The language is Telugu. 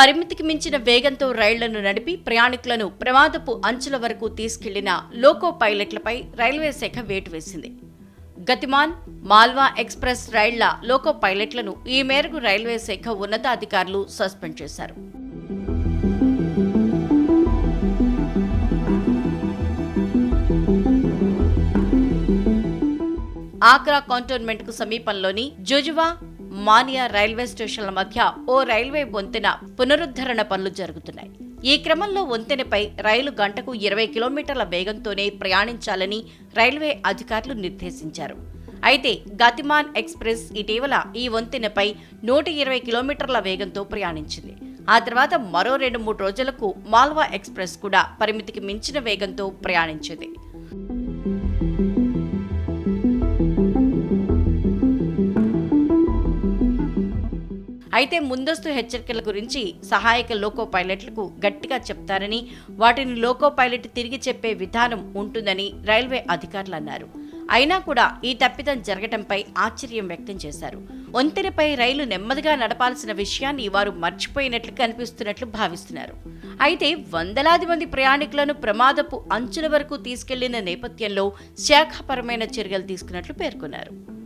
పరిమితికి మించిన వేగంతో రైళ్ళను నడిపి ప్రయాణికులను ప్రమాదపు అంచుల వరకు తీసుకెళ్ళిన లోకో పైలట్లపై రైల్వే శాఖ వేటు వేసింది. గతిమాన్ మాల్వా ఎక్స్ప్రెస్ రైళ్ళ లోకో పైలట్లను ఈ మేరకు రైల్వే శాఖ ఉన్నతాధికారులు సస్పెండ్ చేశారు. ఆగ్రా కాంటోన్మెంట్కు సమీపంలోని జుజువా మానియా రైల్వే స్టేషన్ల మధ్య ఓ రైల్వే వంతెన పునరుద్ధరణ పనులు జరుగుతున్నాయి. ఈ క్రమంలో వంతెనపై రైలు గంటకు ఇరవై కిలోమీటర్ల వేగంతోనే ప్రయాణించాలని రైల్వే అధికారులు నిర్దేశించారు. అయితే గతిమాన్ ఎక్స్ప్రెస్ ఇటీవల ఈ వంతెనపై నూట ఇరవై కిలోమీటర్ల వేగంతో ప్రయాణించింది. ఆ తర్వాత మరో రెండు మూడు రోజులకు మాల్వా ఎక్స్ప్రెస్ కూడా పరిమితికి మించిన వేగంతో ప్రయాణించింది. అయితే ముందస్తు హెచ్చరికల గురించి సహాయక లోకో పైలట్లకు గట్టిగా చెప్తారని వాటిని లోకో పైలట్ తిరిగి చెప్పే విధానం ఉంటుందని రైల్వే అధికారులు అన్నారు. అయినా కూడా ఈ తప్పిదం జరగటంపై ఆశ్చర్యం వ్యక్తం చేశారు. వంతెనపై రైలు నెమ్మదిగా నడపాల్సిన విషయాన్ని వారు మర్చిపోయినట్లు కనిపిస్తున్నట్లు భావిస్తున్నారు. అయితే వందలాది మంది ప్రయాణికులను ప్రమాదపు అంచుల వరకు తీసుకెళ్ళిన నేపథ్యంలో శాఖాపరమైన చర్యలు తీసుకున్నట్లు పేర్కొన్నారు.